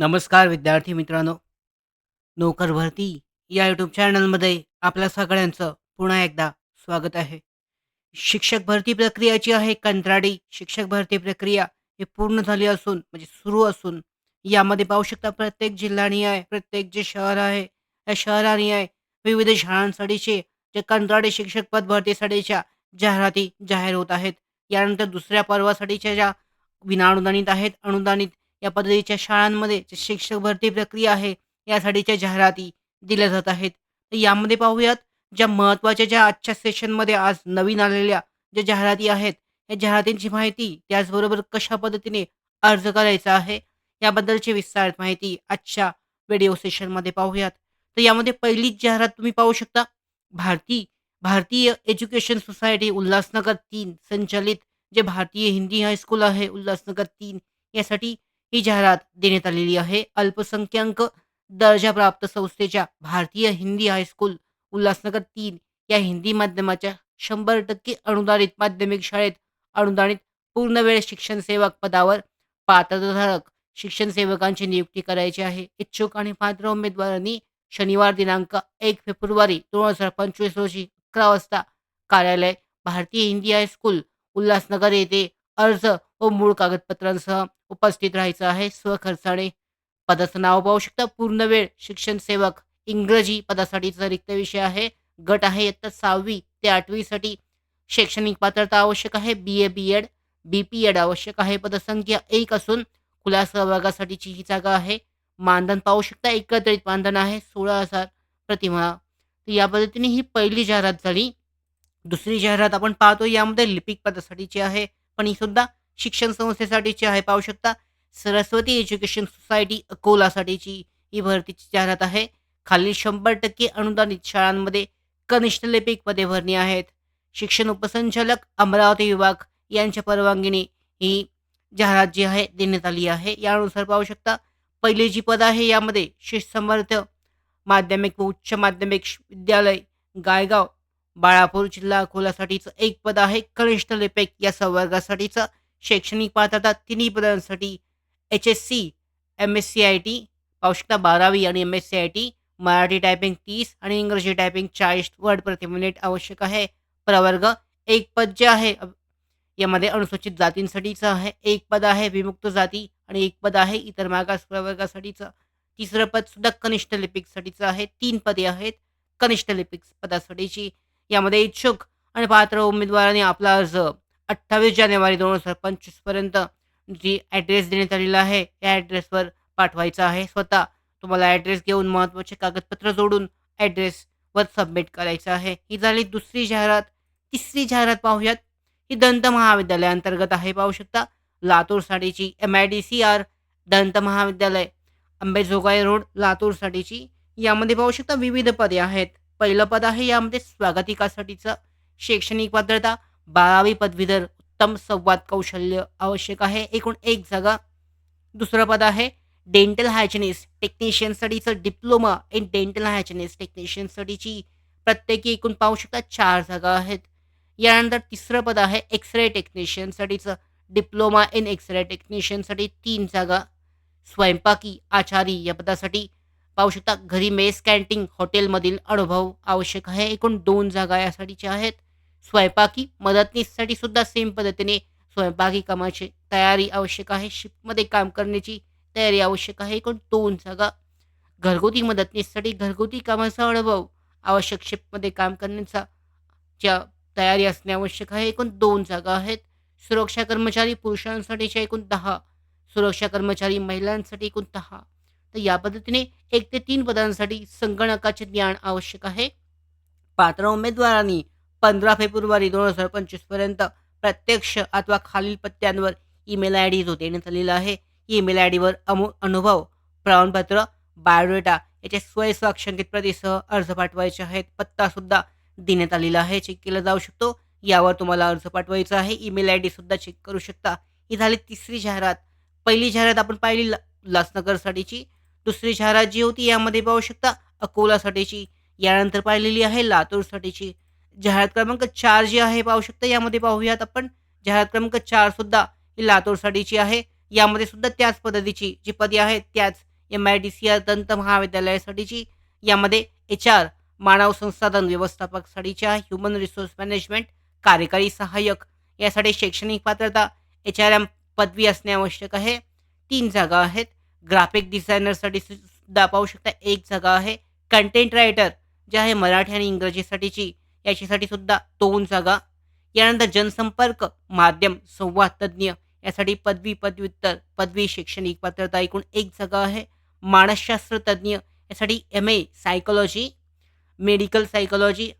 नमस्कार विद्यार्थी मित्रांनो. नोकर भरती या यूट्यूब चॅनलमध्ये आपल्या सगळ्यांचं पुन्हा एकदा स्वागत आहे. शिक्षक भरती प्रक्रिया जी आहे कंत्राटी शिक्षक भरती प्रक्रिया ही पूर्ण झाली असून म्हणजे सुरू असून यामध्ये पाहू शकता प्रत्येक जिल्हानिहाय प्रत्येक जे शहर आहे या आहे विविध शाळांसाठीचे जे कंत्राटी शिक्षक पद भरतीसाठीच्या जाहिराती जाहीर होत आहेत. यानंतर दुसऱ्या पर्वासाठीच्या ज्या विनाअनुदानित आहेत अनुदानित या पद्धतीच्या शाळांमध्ये शिक्षक भरती प्रक्रिया आहे यासाठीच्या जाहिराती दिल्या जात आहेत. तर यामध्ये पाहूयात ज्या महत्त्वाच्या ज्या आजच्या सेशनमध्ये आज नवीन आलेल्या ज्या जाहिराती आहेत या जाहिरातींची माहिती त्याचबरोबर कशा पद्धतीने अर्ज करायचा आहे याबद्दलची विस्तारित माहिती आजच्या व्हिडिओ सेशनमध्ये पाहूयात. तर यामध्ये पहिलीच जाहिरात तुम्ही पाहू शकता भारती भारतीय एज्युकेशन सोसायटी उल्हासनगर तीन संचालित जे भारतीय हिंदी हायस्कूल आहे उल्हासनगर तीन यासाठी ही जाहिरात देण्यात आलेली आहे. अल्पसंख्याक दर्जाप्राप्त संस्थेच्या भारतीय हिंदी हायस्कूल उल्हासनगर तीन या हिंदी माध्यमाच्या शंभर टक्के अनुदानित माध्यमिक शाळेत अनुदानित पूर्णवेळ शिक्षण सेवक पदावर पात्रधारक शिक्षण सेवकांची नियुक्ती करायची आहे. इच्छुक आणि पात्र उमेदवारांनी शनिवार दिनांक एक फेब्रुवारी दोन हजार पंचवीस रोजी अकरा वाजता कार्यालय भारतीय हिंदी हायस्कूल उल्हासनगर येथे अर्ज व मूळ कागदपत्रांसह उपस्थित राहायचं आहे. स्वखर्चाने पदाचं नाव पाहू शकता. पूर्णवेळ शिक्षण सेवक इंग्रजी पदासाठीचा रिक्त विषय आहे. गट आहे इयत्ता सहावी ते आठवीसाठी शैक्षणिक पात्रता आवश्यक आहे. B A B Ed B P Ed आवश्यक आहे. पदसंख्या एक असून खुल्या सहभागासाठीची ही जागा आहे. मानधन पाहू शकता. एकत्रित मानधन आहे. सोळा हजार प्रतिमा. तर या पद्धतीने ही पहिली जाहिरात झाली. दुसरी जाहिरात आपण पाहतो. यामध्ये लिपिक पदासाठीची आहे. पण ही सुद्धा शिक्षण संस्थेसाठीची आहे पाहू शकता. सरस्वती एज्युकेशन सोसायटी अकोलासाठीची ही भरतीची जाहिरात आहे. खालील शंभर टक्के अनुदानित शाळांमध्ये कनिष्ठ लिपिक पदे भरणी आहेत. शिक्षण उपसंचालक अमरावती विभाग यांच्या परवानगीने ही जाहिरात जी आहे देण्यात आली आहे. यानुसार पाहू शकता पहिले जी पद आहे यामध्ये शिस्तसमर्थ माध्यमिक व उच्च माध्यमिक विद्यालय गायगाव बाळापूर जिल्हा अकोलासाठीचं एक पद आहे. कनिष्ठ लिपिक या संवर्गासाठीचं शैक्षणिक पात्रता तिन्ही पदांसाठी H S C M S C I T आवश्यकता बारावी आणि M S C I T Marathi typing तीस आणि इंग्रजी टायपिंग चाळीस वर्ड प्रति मिनिट आवश्यक आहे. प्रवर्ग एक पद जे आहे यामध्ये अनुसूचित जातींसाठीचं आहे. एक पद आहे विमुक्त जाती आणि एक पद आहे इतर मागास प्रवर्गासाठीचं तिसरं पद सुद्धा कनिष्ठ लिपिकसाठीचं आहे. तीन पदे आहेत कनिष्ठ लिपिक पदासाठीची. यामध्ये इच्छुक आणि पात्र उमेदवारांनी आपला अर्ज अठ्ठावीस जानेवारी दोन हजार पंचवीसपर्यंत जी ॲड्रेस देण्यात आलेला आहे या ॲड्रेसवर पाठवायचा आहे स्वतः. तुम्हाला ॲड्रेस घेऊन महत्त्वाचे कागदपत्र जोडून ॲड्रेसवर सबमिट करायचं आहे. ही झाली दुसरी जाहिरात. तिसरी जाहिरात पाहूयात. ही दंत महाविद्यालयाअंतर्गत आहे पाहू शकता. लातूरसाठीची M I D C R दंत महाविद्यालय. अंबेजोगाई रोड लातूरसाठीची यामध्ये पाहू शकता विविध पदे आहेत. पहिलं पद आहे यामध्ये स्वागतिकासाठीचं. शैक्षणिक पात्रता. बारावी पदवीधर उत्तम संवाद कौशल्य आवश्यक आहे. एकूण एक जागा. दुसरं पद आहे डेंटल हायजेनिस्ट टेक्निशियनसाठीचं डिप्लोमा इन डेंटल हायजेनिस्ट टेक्निशियनसाठीची प्रत्येकी एकूण पाहू शकता चार जागा आहेत. यानंतर तिसरं पद आहे एक्सरे टेक्निशियनसाठीचं डिप्लोमा इन एक्सरे टेक्निशियनसाठी तीन जागा. स्वयंपाकी आचारी या पदासाठी पाहू शकता घरी मेस कॅन्टीन हॉटेलमधील अनुभव आवश्यक आहे. एकूण दोन जागा यासाठीच्या आहेत. स्वयंपाकी मदतनीससाठी सुद्धा सेम पद्धतीने स्वयंपाकी कामाची तयारी आवश्यक आहे. शिफ्टमध्ये काम करण्याची तयारी आवश्यक आहे. एकूण दोन जागा. घरगुती मदतनीससाठी घरगुती कामाचा अनुभव. आवश्यक शिफ्टमध्ये काम करण्याचा ज्या तयारी असणे आवश्यक आहे. एकूण दोन जागा आहेत. सुरक्षा कर्मचारी पुरुषांसाठीच्या एकूण दहा. सुरक्षा कर्मचारी महिलांसाठी एकूण दहा. तर या पद्धतीने एक ते तीन पदांसाठी संगणकाचे ज्ञान आवश्यक आहे. पात्र उमेदवारांनी पंधरा फेब्रुवारी दोन हजार पंचवीसपर्यंत प्रत्यक्ष अथवा खालील पत्त्यांवर ईमेल आय डी जो देण्यात आलेला आहे. ईमेल आय डीवर अमु अनुभव प्रमाणपत्र बायोडेटा याचे स्वयंस्वाक्षंकित प्रतीसह अर्ज पाठवायचे आहेत. पत्तासुद्धा देण्यात आलेला आहे. चेक केला जाऊ शकतो. यावर तुम्हाला अर्ज पाठवायचा आहे. ईमेल आय डीसुद्धा चेक करू शकता. ही झाली तिसरी जाहिरात. पहिली जाहिरात आपण पाहिली ला- उल्हासनगरसाठीची दुसरी जाहिरात जी होती यामध्ये पाहू शकता अकोलासाठीची. यानंतर पाहिलेली आहे लातूरसाठीची. जाहिरात क्रमांक चार जी आहे पाहू शकता. यामध्ये पाहूयात आपण जाहिरात क्रमांक चार सुद्धा ही लातूरसाठीची आहे. यामध्ये सुद्धा त्याच पद्धतीची जी पदे आहेत त्याच M I D C R दंत महाविद्यालयासाठीची. यामध्ये एच आर मानव संसाधन व्यवस्थापकसाठीच्या ह्युमन रिसोर्स मॅनेजमेंट कार्यकारी सहाय्यक. यासाठी शैक्षणिक पात्रता एच आर एम पदवी असणे आवश्यक आहे. तीन जागा आहेत. ग्राफिक डिझायनरसाठी सु- सुद्धा पाहू शकता. एक जागा आहे. कंटेंट रायटर जे आहे मराठी आणि इंग्रजीसाठीची. याच्यासाठी सुद्धा दोन जागा यानंतर जनसंपर्क माध्यम संवाद तज्ज्ञ यासाठी पदवी पदव्युत्तर पदवी शैक्षणिक पात्रता एकूण एक जागा आहे. मानसशास्त्र तज्ज्ञ यासाठी M A psychology medical psychology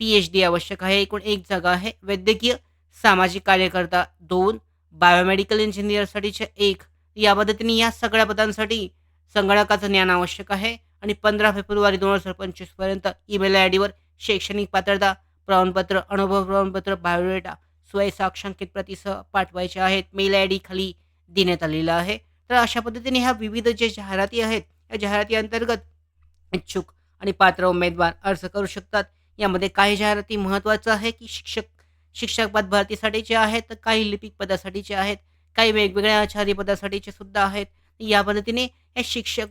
P H D आवश्यक आहे एकूण एक जागा आहे. वैद्यकीय सामाजिक कार्यकर्ता दोन बायोमेडिकल इंजिनियरसाठीचे एक. या पद्धतीने या सगळ्या पदांसाठी संगणकाचं ज्ञान आवश्यक आहे. आणि पंधरा फेब्रुवारी दोन हजार पंचवीसपर्यंत ईमेल आय डीवर शैक्षणिक पात्रता प्रमाणपत्र अनुभव प्रमाणपत्र बायोडेटा स्वयंसाक्षांकित प्रतिसह पाठवायचे आहेत. मेल आय डी खाली देण्यात आलेला आहे. तर अशा पद्धतीने ह्या विविध जे जाहिराती आहेत या जाहिराती अंतर्गत इच्छुक आणि पात्र उमेदवार अर्ज करू शकतात. यामध्ये काही जाहिराती महत्त्वाचं आहे की शिक्षक शिक्षक पद भरतीसाठीचे आहेत तर काही लिपिक पदासाठीचे आहेत काही वेगवेगळ्या आचार्य पदासाठीचे सुद्धा आहेत. या पद्धतीने हे शिक्षक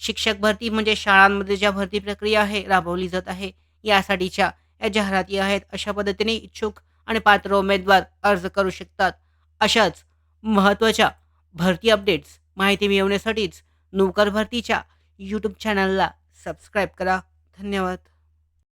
शिक्षक भरती म्हणजे शाळांमध्ये ज्या भरती प्रक्रिया आहे राबवली जात आहे यासाठीच्या या जाहिराती आहेत अशा पद्धतीने इच्छुक आणि पात्र उमेदवार अर्ज करू शकतात. अशाच महत्त्वाच्या भरती अपडेट्स माहिती मिळवण्यासाठीच नोकर भरतीच्या यूट्यूब चॅनलला सबस्क्राईब करा. धन्यवाद.